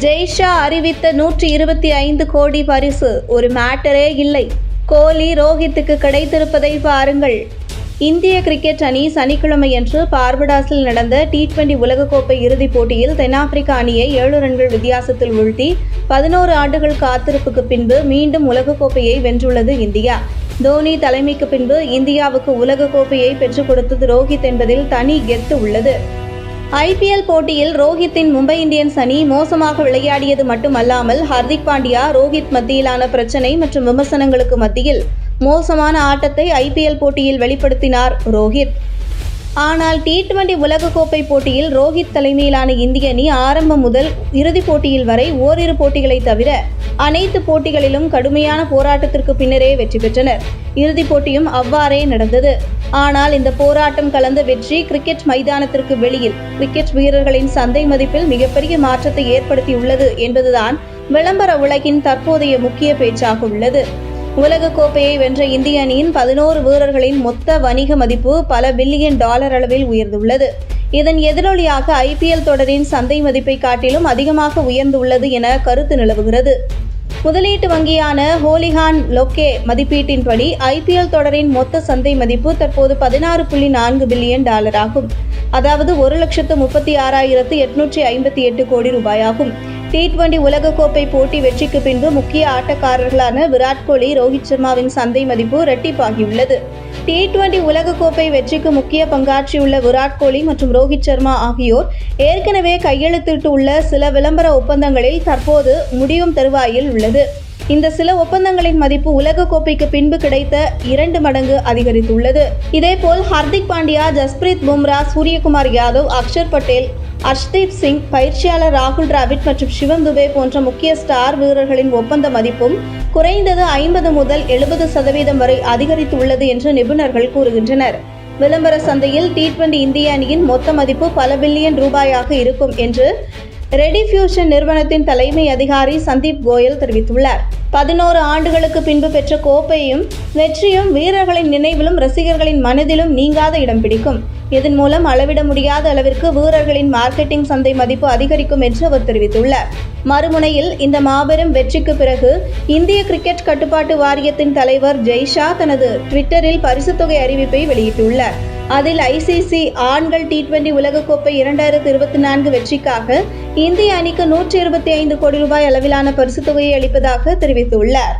ஜெய்ஷா அறிவித்த நூற்றி இருபத்தி ஐந்து கோடி பரிசு. ஒரு மேட்டரே இல்லை. கோலி ரோஹித்துக்கு கிடைத்திருப்பதை பாருங்கள். இந்திய கிரிக்கெட் அணி சனிக்கிழமையன்று பார்படாஸில் நடந்த டி டுவெண்டி உலகக்கோப்பை இறுதிப் போட்டியில் தென்னாப்பிரிக்க அணியை ஏழு ரன்கள் வித்தியாசத்தில் வீழ்த்தி பதினோரு ஆண்டுகள் காத்திருப்புக்கு பின்பு மீண்டும் உலகக்கோப்பையை வென்றுள்ளது இந்தியா. தோனி தலைமைக்கு பின்பு இந்தியாவுக்கு உலகக்கோப்பையை பெற்றுக் கொடுத்தது ரோஹித் என்பதில் தனி கெத்து உள்ளது. ஐபிஎல் போட்டியில் ரோஹித்தின் மும்பை இந்தியன்ஸ் அணி மோசமாக விளையாடியது மட்டுமல்லாமல் ஹர்திக் பாண்டியா ரோஹித் மத்தியிலான பிரச்சனை மற்றும் விமர்சனங்களுக்கு மத்தியில் மோசமான ஆட்டத்தை ஐபிஎல் போட்டியில் வெளிப்படுத்தினார் ரோஹித். ஆனால் டி டுவெண்டி உலகக்கோப்பை போட்டியில் ரோஹித் தலைமையிலான இந்திய அணி ஆரம்பம் முதல் இறுதிப் போட்டியில் வரை ஓரிரு போட்டிகளை தவிர அனைத்து போட்டிகளிலும் கடுமையான போராட்டத்திற்கு பின்னரே வெற்றி பெற்றனர். இறுதிப் போட்டியும் அவ்வாறே நடந்தது. ஆனால் இந்த போராட்டம் கலந்த வெற்றி கிரிக்கெட் மைதானத்திற்கு வெளியில் கிரிக்கெட் வீரர்களின் சந்தை மதிப்பில் மிகப்பெரிய மாற்றத்தை ஏற்படுத்தியுள்ளது என்பதுதான் விளம்பர உலகின் தற்போதைய முக்கிய பேச்சாக உள்ளது. உலக கோப்பையை வென்ற இந்திய அணியின் பதினோரு வீரர்களின் மொத்த வணிக மதிப்பு பல பில்லியன் டாலர் அளவில் உயர்ந்துள்ளது. இதன் எதிரொலியாக ஐபிஎல் தொடரின் சந்தை மதிப்பை காட்டிலும் அதிகமாக உயர்ந்துள்ளது என கருத்து நிலவுகிறது. முதலீட்டு வங்கியான ஹோலிஹான் லொக்கே மதிப்பீட்டின்படி ஐபிஎல் தொடரின் மொத்த சந்தை மதிப்பு தற்போது பதினாறு புள்ளி நான்கு பில்லியன் டாலர் ஆகும். அதாவது ஒரு லட்சத்து முப்பத்தி ஆறாயிரத்து எட்நூற்றி ஐம்பத்தி எட்டு கோடி ரூபாயாகும். டி டுவெண்டி உலகக்கோப்பை போட்டி வெற்றிக்கு பின்பு முக்கிய ஆட்டக்காரர்களான விராட் கோலி ரோஹித் சர்மாவின் சந்தை மதிப்பு இரட்டிப்பாகியுள்ளது. டி டுவெண்டி உலகக்கோப்பை வெற்றிக்கு முக்கிய பங்காற்றியுள்ள விராட் கோலி மற்றும் ரோஹித் சர்மா ஆகியோர் ஏற்கனவே கையெழுத்திட்டு உள்ள சில விளம்பர ஒப்பந்தங்களில் தற்போது முடியும் தருவாயில் உள்ளது. இந்த சில ஒப்பந்தங்களின் மதிப்பு உலக கோப்பைக்கு பின்பு கிடைத்த இரண்டு மடங்கு அதிகரித்துள்ளது. இதேபோல் ஹர்திக் பாண்டியா ஜஸ்பிரீத் பும்ரா சூரியகுமார் யாதவ் அக்ஷர் பட்டேல் அர்ஷ்தீப் சிங் பயிற்சியாளர் ராகுல் டிராவிட் மற்றும் சிவம் துபே போன்ற முக்கிய ஸ்டார் வீரர்களின் ஒப்பந்த மதிப்பும் குறைந்தது ஐம்பது முதல் எழுபது சதவீதம் வரை அதிகரித்துள்ளது என்று நிபுணர்கள் கூறுகின்றனர். விளம்பர சந்தையில் டி டுவெண்டி இந்திய அணியின் மொத்த மதிப்பு பல பில்லியன் ரூபாயாக இருக்கும் என்று ரெடி ஃபியூஷன் நிறுவனத்தின் தலைமை அதிகாரி சந்தீப் கோயல் தெரிவித்துள்ளார். பதினோரு ஆண்டுகளுக்கு பின்பு பெற்ற கோப்பையும் வெற்றியும் வீரர்களின் நினைவிலும் ரசிகர்களின் மனதிலும் நீங்காத இடம் பிடிக்கும். இதன் மூலம் அளவிட முடியாத அளவிற்கு வீரர்களின் மார்க்கெட்டிங் சந்தை மதிப்பு அதிகரிக்கும் என்று அவர் தெரிவித்துள்ளார். மறுமுனையில் இந்த மாபெரும் வெற்றிக்கு பிறகு இந்திய கிரிக்கெட் கட்டுப்பாட்டு வாரியத்தின் தலைவர் ஜெய்ஷா தனது ட்விட்டரில் பரிசுத் தொகை அறிவிப்பை வெளியிட்டுள்ளார். அதில் ஐசிசி ஆண்கள் டி டுவெண்டி உலகக்கோப்பை இரண்டாயிரத்தி இருபத்தி நான்கு வெற்றிக்காக இந்திய அணிக்கு நூற்றி இருபத்தி ஐந்து கோடி ரூபாய் அளவிலான பரிசுத் தொகையை அளிப்பதாக தெரிவித்துள்ளார்.